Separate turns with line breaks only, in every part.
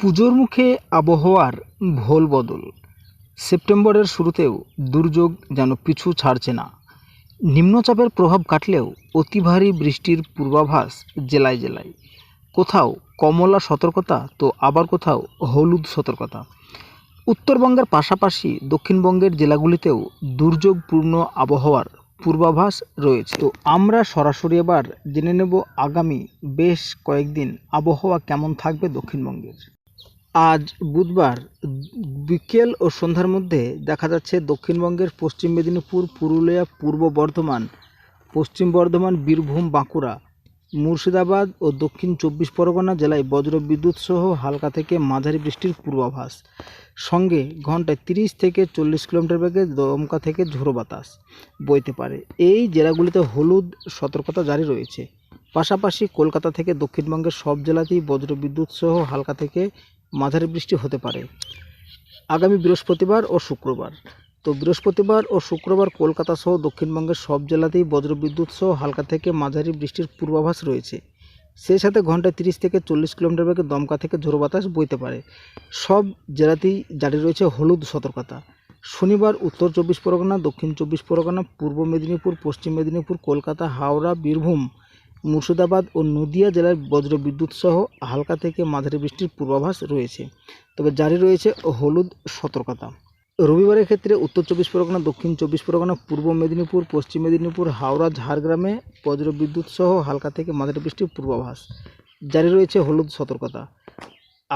পুজোর মুখে আবহাওয়ার ভোল বদল সেপ্টেম্বরের শুরুতেও দুর্যোগ যেন পিছু ছাড়ছে না নিম্নচাপের প্রভাব কাটলেও অতি ভারী বৃষ্টির পূর্বাভাস জেলায় জেলায় কোথাও কমলা সতর্কতা তো আবার কোথাও হলুদ সতর্কতা উত্তরবঙ্গের পাশাপাশি দক্ষিণবঙ্গের জেলাগুলিতেও দুর্যোগপূর্ণ আবহাওয়ার পূর্বাভাস রয়েছে তো আমরা সরাসরি এবার জেনে নেব আগামী বেশ কয়েকদিন আবহাওয়া কেমন থাকবে দক্ষিণবঙ্গের আজ বুধবার বিকেল ও সন্ধ্যার মধ্যে দেখা যাচ্ছে দক্ষিণবঙ্গের পশ্চিম মেদিনীপুর পুরুলিয়া পূর্ব বর্ধমান পশ্চিম বর্ধমান বীরভূম বাঁকুড়া মুর্শিদাবাদ ও দক্ষিণ চব্বিশ পরগনা জেলায় বিদ্যুৎ সহ হালকা থেকে মাঝারি বৃষ্টির পূর্বাভাস সঙ্গে ঘন্টায় তিরিশ থেকে চল্লিশ কিলোমিটার বেগে দমকা থেকে ঝোড়ো বাতাস বইতে পারে এই জেলাগুলিতে হলুদ সতর্কতা জারি রয়েছে পাশাপাশি কলকাতা থেকে দক্ষিণবঙ্গের সব জেলাতেই বিদ্যুৎ সহ হালকা থেকে মাঝারি বৃষ্টি হতে পারে আগামী বৃহস্পতিবার ও শুক্রবার তো বৃহস্পতিবার ও শুক্রবার কলকাতা সহ দক্ষিণবঙ্গের সব জেলাতেই বজ্রবিদ্যুৎ সহ হালকা থেকে মাঝারি বৃষ্টির পূর্বাভাস রয়েছে সেই সাথে ঘন্টায় তিরিশ থেকে চল্লিশ কিলোমিটার বেগে দমকা থেকে ঝোড়ো বাতাস বইতে পারে সব জেলাতেই জারি রয়েছে হলুদ সতর্কতা শনিবার উত্তর চব্বিশ পরগনা দক্ষিণ চব্বিশ পরগনা পূর্ব মেদিনীপুর পশ্চিম মেদিনীপুর কলকাতা হাওড়া বীরভূম মুর্শিদাবাদ ও নদিয়া জেলার বজ্রবিদ্যুৎ সহ হালকা থেকে মাঝারি বৃষ্টির পূর্বাভাস রয়েছে তবে জারি রয়েছে হলুদ সতর্কতা রবিবারের ক্ষেত্রে উত্তর চব্বিশ পরগনা দক্ষিণ চব্বিশ পরগনা পূর্ব মেদিনীপুর পশ্চিম মেদিনীপুর হাওড়া ঝাড়গ্রামে বজ্রবিদ্যুৎ সহ হালকা থেকে মাঝারি বৃষ্টির পূর্বাভাস জারি রয়েছে হলুদ সতর্কতা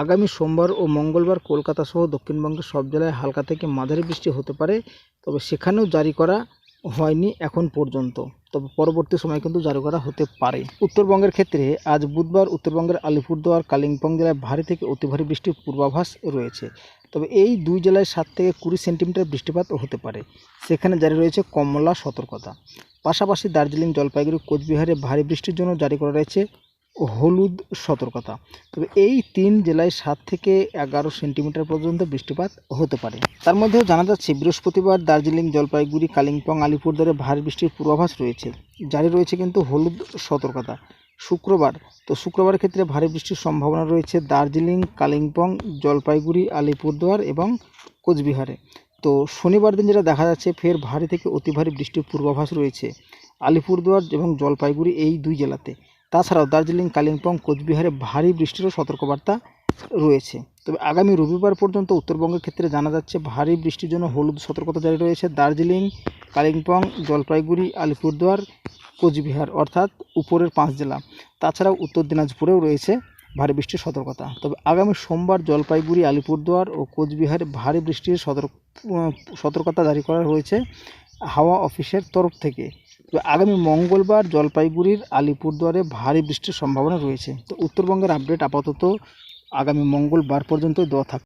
আগামী সোমবার ও মঙ্গলবার কলকাতা সহ দক্ষিণবঙ্গের সব জেলায় হালকা থেকে মাঝারি বৃষ্টি হতে পারে তবে সেখানেও জারি করা হয়নি এখন পর্যন্ত তবে পরবর্তী সময় কিন্তু জারি করা হতে পারে উত্তরবঙ্গের ক্ষেত্রে আজ বুধবার উত্তরবঙ্গের আলিপুরদুয়ার কালিম্পং জেলায় ভারী থেকে অতি ভারী বৃষ্টির পূর্বাভাস রয়েছে তবে এই দুই জেলায় সাত থেকে কুড়ি সেন্টিমিটার বৃষ্টিপাত হতে পারে সেখানে জারি রয়েছে কমলা সতর্কতা পাশাপাশি দার্জিলিং জলপাইগুড়ি কোচবিহারে ভারী বৃষ্টির জন্য জারি করা রয়েছে হলুদ সতর্কতা তবে এই তিন জেলায় সাত থেকে এগারো সেন্টিমিটার পর্যন্ত বৃষ্টিপাত হতে পারে তার মধ্যেও জানা যাচ্ছে বৃহস্পতিবার দার্জিলিং জলপাইগুড়ি কালিম্পং আলিপুরদারে ভারী বৃষ্টির পূর্বাভাস রয়েছে জারি রয়েছে কিন্তু হলুদ সতর্কতা শুক্রবার তো শুক্রবার ক্ষেত্রে ভারী বৃষ্টির সম্ভাবনা রয়েছে দার্জিলিং কালিম্পং জলপাইগুড়ি আলিপুরদুয়ার এবং কোচবিহারে তো শনিবার দিন যেটা দেখা যাচ্ছে ফের ভারী থেকে অতি ভারী বৃষ্টির পূর্বাভাস রয়েছে আলিপুরদুয়ার এবং জলপাইগুড়ি এই দুই জেলাতে তাছাড়াও দার্জিলিং কালিম্পং কোচবিহারে ভারী বৃষ্টিরও সতর্কবার্তা রয়েছে তবে আগামী রবিবার পর্যন্ত উত্তরবঙ্গের ক্ষেত্রে জানা যাচ্ছে ভারী বৃষ্টির জন্য হলুদ সতর্কতা জারি রয়েছে দার্জিলিং কালিম্পং জলপাইগুড়ি আলিপুরদুয়ার কোচবিহার অর্থাৎ উপরের পাঁচ জেলা তাছাড়াও উত্তর দিনাজপুরেও রয়েছে ভারী বৃষ্টির সতর্কতা তবে আগামী সোমবার জলপাইগুড়ি আলিপুরদুয়ার ও কোচবিহারে ভারী বৃষ্টির সতর্ক সতর্কতা জারি করা হয়েছে হাওয়া অফিসের তরফ থেকে তো আগামী মঙ্গলবার জলপাইগুড়ির আলিপুরদুয়ারে ভারী বৃষ্টির সম্ভাবনা রয়েছে তো উত্তরবঙ্গের আপডেট আপাতত আগামী মঙ্গলবার পর্যন্ত দেওয়া থাক